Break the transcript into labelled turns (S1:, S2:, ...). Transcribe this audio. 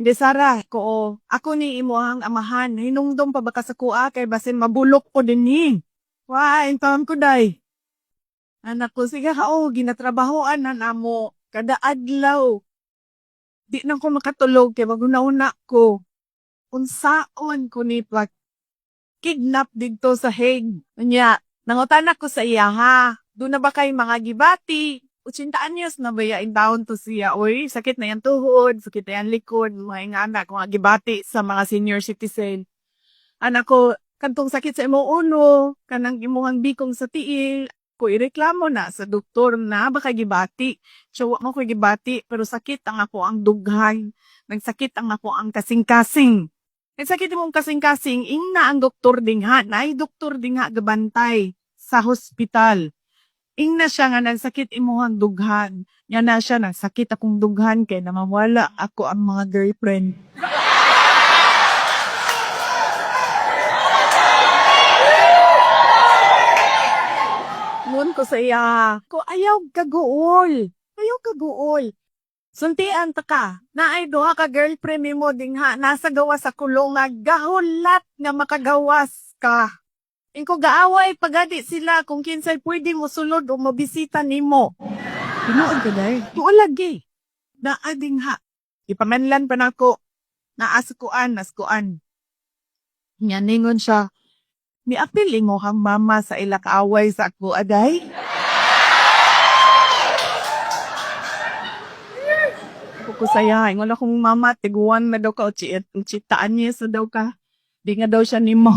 S1: Hindi Sara, ko ako ni imuhang amahan. Hinungdom pa ba ka sa kuha kay basin mabulok ko din ni. Wa, intawan ko day. Anak ko, sige ka, oh, ginatrabahoan na namo. Kada adlaw. Di na ko makatulog kay maguna-una ko. Unsaon ko ni pag kidnap dito sa Hague. Nya, nangutan ako sa iya ha. Doon na ba kay mga gibati? 80 anyos na ba in down to siya? Uy, sakit na yan tuhod, sakit na yan likod, mga nga anak, mga gibati sa mga senior citizen. Anak ko, kantong sakit sa imong uno, kanang imong bikong sa tiil, ko ireklamo na sa doktor na baka gibati. So, mo ko gibati, pero sakit ang ako ang dughay. Nagsakit ang ako ang kasing-kasing. Nagsakit mong kasing-kasing, ing na ang doktor dingha, na ay doktor dingha gabantay sa hospital. Ing na siya nga nagsakit imuhang dughan. Yan na siya nagsakit akong dughan kay namawala ako ang mga girlfriend. Ngun ko sa iya, ko ayaw kaguol. Ayaw kaguol. Suntian ta ka, na ay duha ka girlfriend mo dingha, nasa gawa sa kulong nga gahulat nga makagawas ka. Ingko gaaway pagadi sila kung kinsay pwede mo sulod o mabisita nimo. Tinuod ka day? Tuo lagi. Naa dingha. Ipamanlan pa nako. Naaskuan, naskuan. Nyaningon siya, Ni apil ingo kang mama sa ila kaaway sa ako aday. Ko saya, ingon akong mama, tiguan na daw ka o chitaan niya sa daw ka. Di nga daw siya nimo.